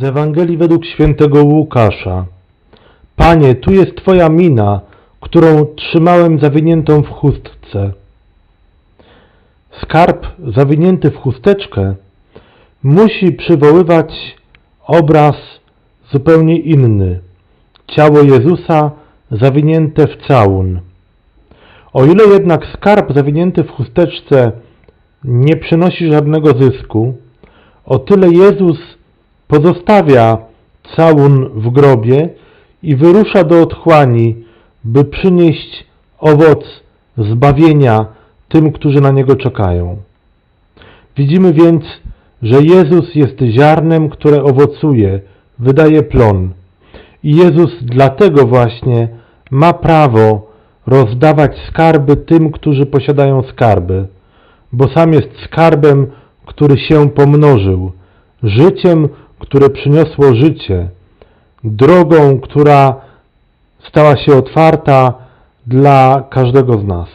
Z Ewangelii według świętego Łukasza. Panie, tu jest Twoja mina, którą trzymałem zawiniętą w chustce. Skarb zawinięty w chusteczkę musi przywoływać obraz zupełnie inny. Ciało Jezusa zawinięte w całun. O ile jednak skarb zawinięty w chusteczce nie przynosi żadnego zysku, o tyle Jezus pozostawia całun w grobie i wyrusza do otchłani, by przynieść owoc zbawienia tym, którzy na Niego czekają. Widzimy więc, że Jezus jest ziarnem, które owocuje, wydaje plon. I Jezus dlatego właśnie ma prawo rozdawać skarby tym, którzy posiadają skarby, bo sam jest skarbem, który się pomnożył, życiem, które przyniosło życie, drogą, która stała się otwarta dla każdego z nas.